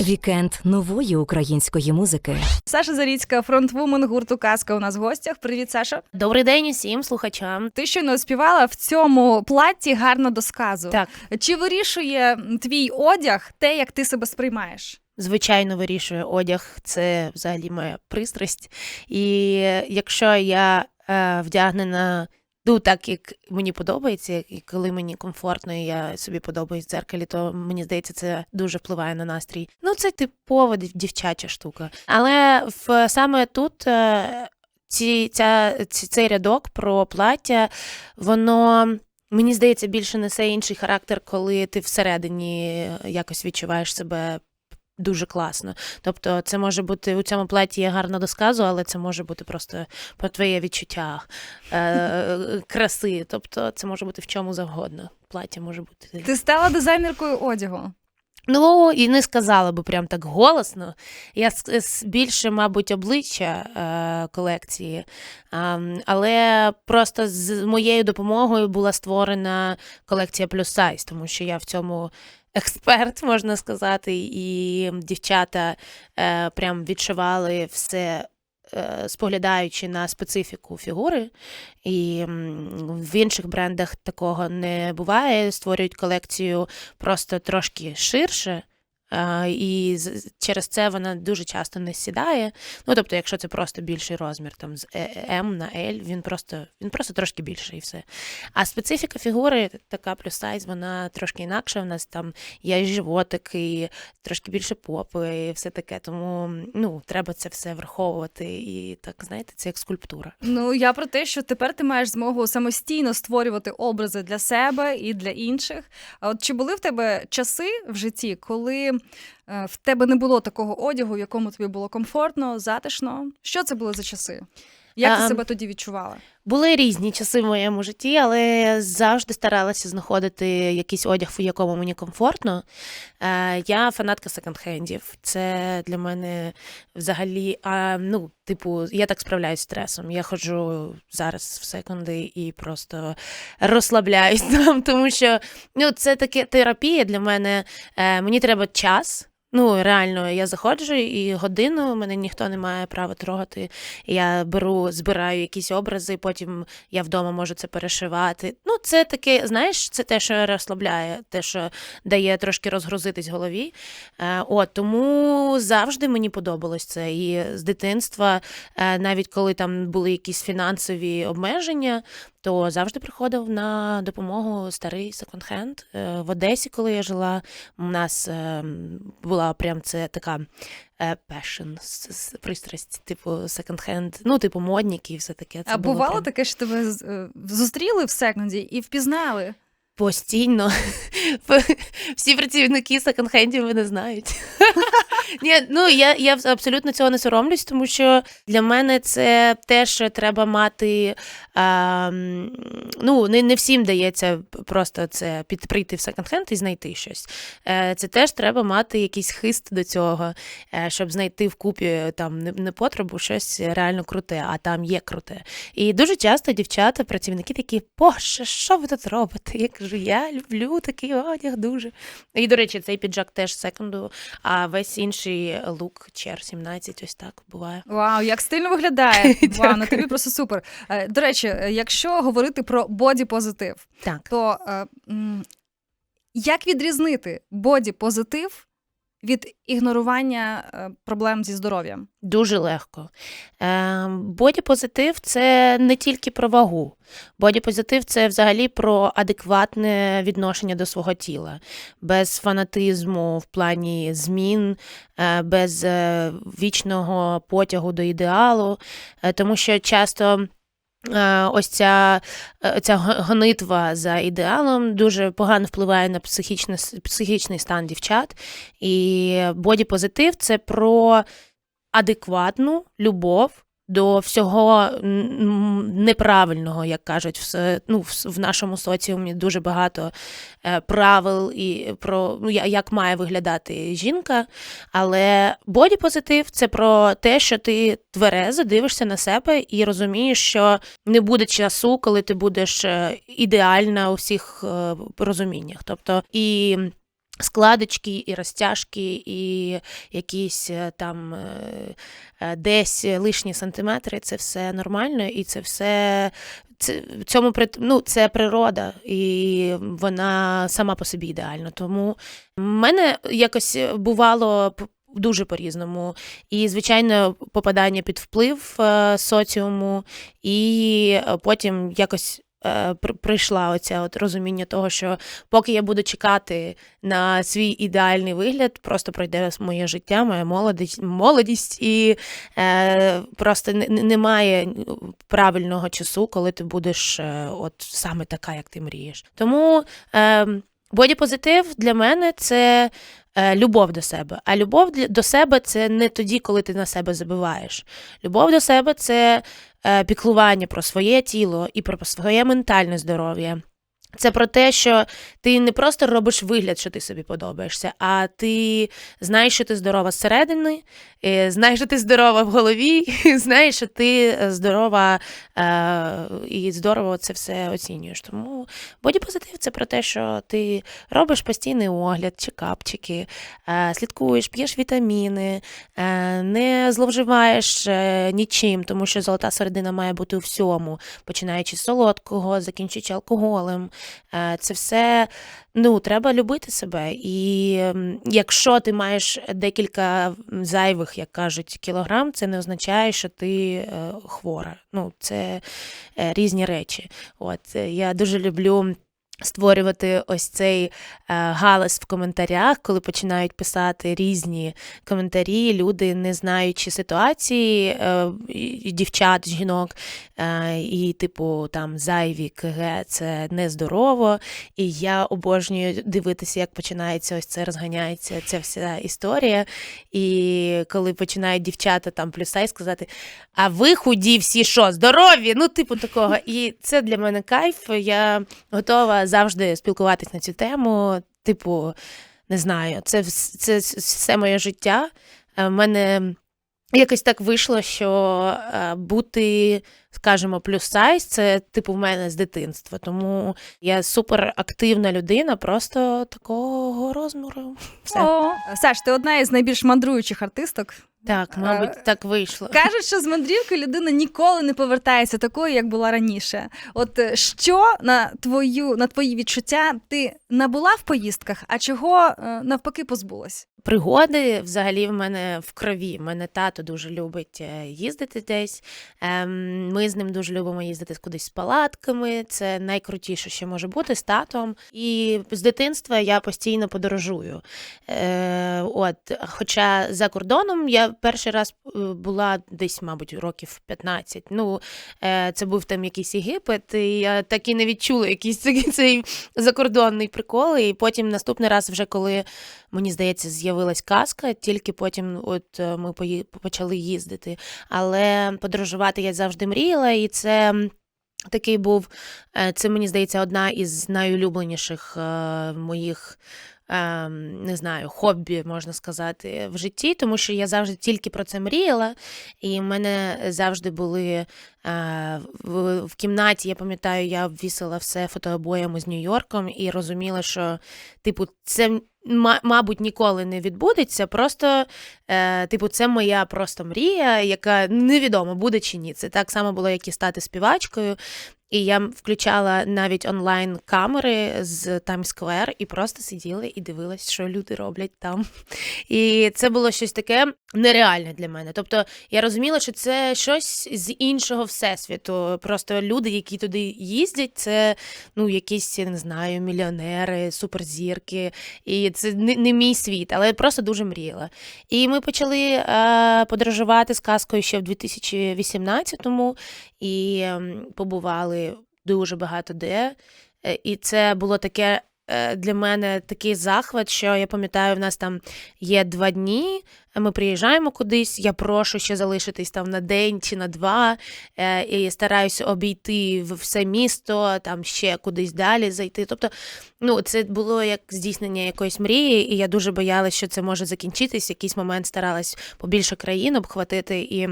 Вікенд нової української музики. Саша Заріцька, фронтвумен гурту Казка у нас в гостях. Привіт, Саша. Добрий день усім слухачам. Ти щойно співала в цьому платі гарно до сказу. Так, Чи вирішує твій одяг те, як ти себе сприймаєш? звичайно, вирішує одяг. Це взагалі моя пристрасть. І якщо я е, вдягнена. Ну, так як мені подобається, і коли мені комфортно, і я собі подобаюсь в дзеркалі, то мені здається, це дуже впливає на настрій. Ну, це типова дівчача штука. Але в саме тут е, ці, ця, ці, цей рядок про плаття, воно. Мені здається, більше несе інший характер, коли ти всередині якось відчуваєш себе дуже класно. Тобто, це може бути у цьому платі є гарно до сказу, але це може бути просто про твоє відчуття е, краси. Тобто, це може бути в чому завгодно. Плаття може бути. Ти стала дизайнеркою одягу. Ну і не сказала би прям так голосно. Я більше, мабуть, обличчя е, колекції, Ам, але просто з моєю допомогою була створена колекція плюс сайз, тому що я в цьому експерт, можна сказати, і дівчата е, прям відшивали все. е, Споглядаючи на специфіку фігури, і в інших брендах такого не буває. Створюють колекцію просто трошки ширше, і через це вона дуже часто не сідає. Ну, тобто, якщо це просто більший розмір, там з Е- М на L, він просто, він просто трошки більший і все. А специфіка фігури, така плюс сайз, вона трошки інакша. У нас там є і животик, і трошки більше попи, і все таке. Тому ну, треба це все враховувати. І так, знаєте, це як скульптура. Ну я про те, що тепер ти маєш змогу самостійно створювати образи для себе і для інших. А от чи були в тебе часи в житті, коли е, в тебе не було такого одягу, в якому тобі було комфортно, затишно? Що це були за часи? Як ти Ем, себе тоді відчувала? Були різні часи в моєму житті, але завжди старалася знаходити якийсь одяг, в якому мені комфортно. Е, я фанатка секонд-хендів. Це для мене взагалі, а, ну, типу, я так справляюсь з стресом. Я ходжу зараз в секонди і просто розслабляюсь там, тому що ну, це таке терапія для мене. Е, мені треба час. Ну, реально, я заходжу і годину мене ніхто не має права трогати. Я беру, збираю якісь образи, потім я вдома можу це перешивати. Ну, це таке, знаєш, це те, що розслабляє, те, що дає трошки розгрузитись голові. Е, от, тому завжди мені подобалось це. І з дитинства, е, навіть коли там були якісь фінансові обмеження, то завжди приходив на допомогу старий секонд-хенд. Е, В Одесі, коли я жила, у нас е, була прям це така е, passion, пристрасть, типу секонд-хенд, ну, типу модніки і все таке. Це а бувало прям таке, що тебе зустріли в секонді і впізнали? постійно. Всі працівники секонд-хендів мене знають. Ні, ну я, я абсолютно цього не соромлюсь, тому що для мене це теж треба мати. А, ну, не, не всім дається просто це під, прийти в секонд-хенд і знайти щось. Е, Це теж треба мати якийсь хист до цього, е, щоб знайти в купі там не потребу щось реально круте, а там є круте. І дуже часто дівчата, працівники такі, боже, що ви тут робите? Я кажу, я люблю такий одяг дуже. І, до речі, цей піджак теж секунду, а весь інший лук чер 17, ось так буває. Вау, як стильно виглядає. Вау, ну тобі просто супер. Е, До речі, е, якщо говорити про боді-позитив, то е, як відрізнити боді-позитив від ігнорування е, проблем зі здоров'ям? Дуже легко. Боді-позитив це не тільки про вагу. Боді-позитив це взагалі про адекватне відношення до свого тіла, без фанатизму в плані змін, е, без е, вічного потягу до ідеалу, Е, тому що часто. Е, Ось ця, е, ця гонитва за ідеалом дуже погано впливає на психічне, психічний стан дівчат. І боді-позитив це про адекватну любов до всього неправильного, як кажуть, в, ну, в, нашому соціумі дуже багато е, правил і про ну, як має виглядати жінка. Але боді-позитив це про те, що ти тверезо дивишся на себе і розумієш, що не буде часу, коли ти будеш е, ідеальна у всіх е, розуміннях. Тобто і Складочки і розтяжки, і якісь е, там е, е, десь лишні сантиметри, це все нормально, і це все це, цьому ну, це природа, і вона сама по собі ідеальна. Тому в мене якось бувало дуже по-різному. І, звичайно, попадання під вплив соціуму, і потім якось. Е, при- Прийшла оця от розуміння того, що поки я буду чекати на свій ідеальний вигляд, просто пройде моє життя, моя молодість, молодість і е, просто не- не- немає правильного часу, коли ти будеш е, от саме така, як ти мрієш. Тому е, бодіпозитив для мене це е, любов до себе. А любов до себе це не тоді, коли ти на себе забиваєш. Любов до себе це піклування про своє тіло і про своє ментальне здоров'я. Це про те, що ти не просто робиш вигляд, що ти собі подобаєшся, а ти знаєш, що ти здорова зсередини, е, знаєш, що ти здорова в голові, знаєш, що ти здорова е, і здорово це все оцінюєш. Тому бодіпозитив це про те, що ти робиш постійний огляд, чекапчики, е, слідкуєш, п'єш вітаміни, е, не зловживаєш е, нічим, тому що золота середина має бути у всьому, починаючи з солодкого, закінчуючи алкоголем. Е, Це все ну, треба любити себе. І якщо ти маєш декілька м, як кажуть, кілограм, це не означає, що ти е, хвора. Ну, це е, різні речі. От е, я дуже люблю. Створювати ось цей е, галас в коментарях, коли починають писати різні коментарі, люди, не знаючи ситуації е, дівчат, жінок, е, і, типу, там зайві КГ це нездорово. І я обожнюю дивитися, як починається ось це розганяється ця вся історія. І коли починають дівчата там плюсай сказати: А ви худі всі що, здорові? Ну, типу такого. І це для мене кайф. Я готова завжди спілкуватись на цю тему. Типу, не знаю, це, вс- це все моє життя. У мене якось так вийшло, що е, бути, скажімо, плюс сайз це типу в мене з дитинства. Тому я супер активна людина, просто такого розміру. Все. Саш, ти одна із найбільш мандруючих артисток. Так, мабуть, так вийшло. Кажуть, що з мандрівки людина ніколи не повертається такою, як була раніше. От е, що на твою на твої відчуття ти набула в поїздках, а чого е, навпаки позбулась? Пригоди взагалі в мене в крові. Мене тато дуже любить е, їздити десь. Ем, Ми з ним дуже любимо їздити кудись з палатками. Це найкрутіше, що може бути з татом. І з дитинства я постійно подорожую. От, хоча за кордоном я перший раз е, була десь, мабуть, років 15. Ну, е, це був там якийсь Єгипет, і я так і не відчула якийсь цей- закордонний прикол. І потім наступний раз, вже коли мені здається, з'явилась казка, тільки потім от е, ми почали їздити. Але подорожувати я завжди мріяла, і це. Такий був, це мені здається, одна із найулюбленіших моїх, не знаю, хобі, можна сказати, в житті, тому що я завжди тільки про це мріяла, і в мене завжди були в, кімнаті, я пам'ятаю, я обвісила все фотообоями з Нью-Йорком і розуміла, що, типу, це. ма- Мабуть, ніколи не відбудеться. Просто, е, типу, це моя просто мрія, яка невідомо буде чи ні. Це так само було, як і стати співачкою. І я включала навіть онлайн камери з Square і просто сиділа і дивилась, що люди роблять там. І це було щось таке нереальне для мене. Тобто я розуміла, що це щось з іншого всесвіту. Просто люди, які туди їздять, це ну якісь я не знаю, мільйонери, суперзірки. І це не, не мій світ, але я просто дуже мріяла. І ми почали е, подорожувати з казкою ще в 2018-му і ем, побували дуже багато де. Е, І це було таке е, для мене такий захват, що я пам'ятаю, в нас там є два дні. Ми приїжджаємо кудись, я прошу ще залишитись там на день чи на два, е, і стараюся обійти в- все місто, там ще кудись далі зайти. Тобто, ну, це було як здійснення якоїсь мрії, і я дуже боялася, що це може закінчитись. Якийсь момент старалась побільше країн обхватити і.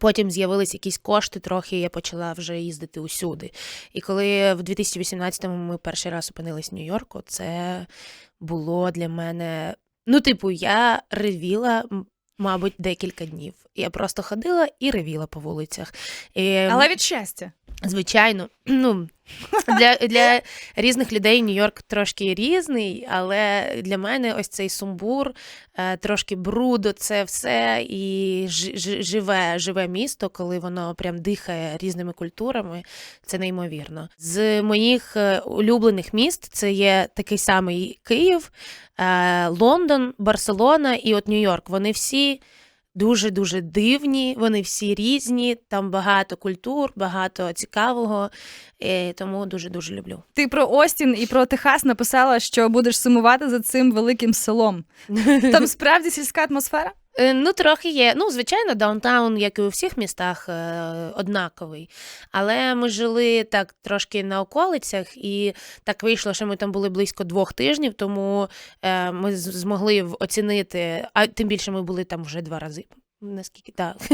Потім з'явились якісь кошти, трохи я почала вже їздити усюди. І коли в 2018-му ми перший раз опинились в Нью-Йорку, це було для мене. Ну, типу, я ревіла, мабуть, декілька днів. Я просто ходила і ревіла по вулицях. І, Але від щастя. Звичайно, ну для, для різних людей Нью-Йорк трошки різний, але для мене ось цей сумбур, е, трошки бруду, це все і жи- жи- живе, живе місто, коли воно прям дихає різними культурами. Це неймовірно. З моїх е, улюблених міст це є такий самий Київ, е, Лондон, Барселона і от Нью-Йорк. Вони всі дуже дуже дивні, вони всі різні, там багато культур, багато цікавого, і тому дуже дуже люблю. Ти про Остін і про Техас написала, що будеш сумувати за цим великим селом. Там справді сільська атмосфера? Е, Ну, трохи є. Ну, звичайно, даунтаун, як і у всіх містах, е, однаковий. Але ми жили так трошки на околицях, і так вийшло, що ми там були близько двох тижнів, тому е, ми змогли оцінити, а тим більше ми були там вже два рази. Наскільки так.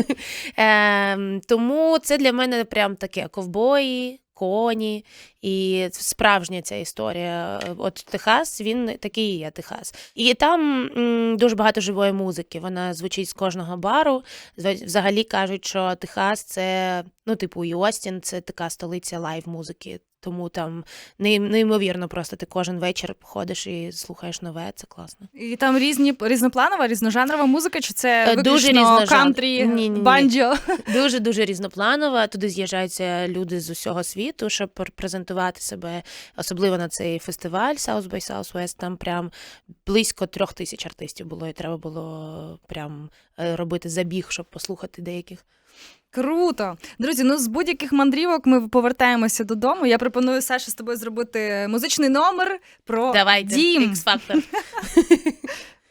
Е, тому це для мене прям таке ковбої, коні і справжня ця історія. От Техас, він такий і є Техас. І там дуже багато живої музики. Вона звучить з кожного бару. Взагалі кажуть, що Техас це, ну, типу, і це така столиця лайв-музики. Тому там неймовірно, просто ти кожен вечір ходиш і слухаєш нове, це класно. І там різні різнопланова, різножанрова музика, чи це Е, дуже виключно кантрі, банджо? Дуже дуже різнопланова. Туди з'їжджаються люди з усього світу, щоб пр- презентувати себе, особливо на цей фестиваль South by Southwest. Там прям близько трьох тисяч артистів було, і треба було прям е, робити забіг, щоб послухати деяких. Круто. Друзі, ну з будь-яких мандрівок ми повертаємося додому. Я пропоную Саше з тобою зробити музичний номер про Давайте дім. X-Factor.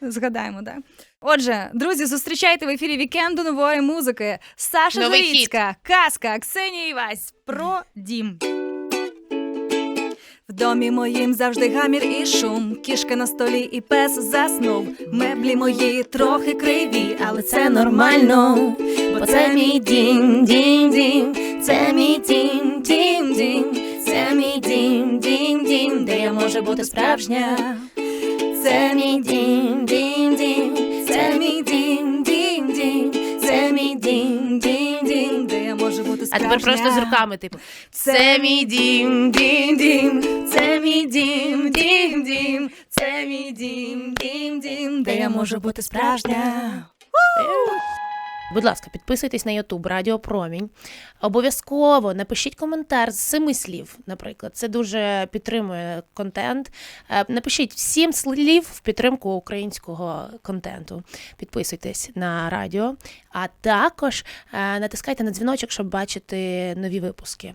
Згадаємо, да. Отже, друзі, зустрічайте в ефірі вікенду нової музики. Саша Новий Заїцька, казка, Ксенія Івась про дім. В домі моїм завжди гамір і шум, кішка на столі і пес заснув. Меблі мої трохи криві, але це нормально. Бо це мій дім, дім, дім, це мій дім, дім, дім, це мій дім, дім, дім, де я можу бути справжня. Це мій дім, дім, тепер просто з руками, типу. Це мій дім, дім, дім, це мій дім, дім, дім, це мій дім, дім, дім, де я можу бути справжня. Будь ласка, підписуйтесь на YouTube Радіо Промінь. Обов'язково напишіть коментар з семи слів, наприклад. Це дуже підтримує контент. Е, Напишіть сім слів в підтримку українського контенту. Підписуйтесь на радіо, а також е, натискайте на дзвіночок, щоб бачити нові випуски.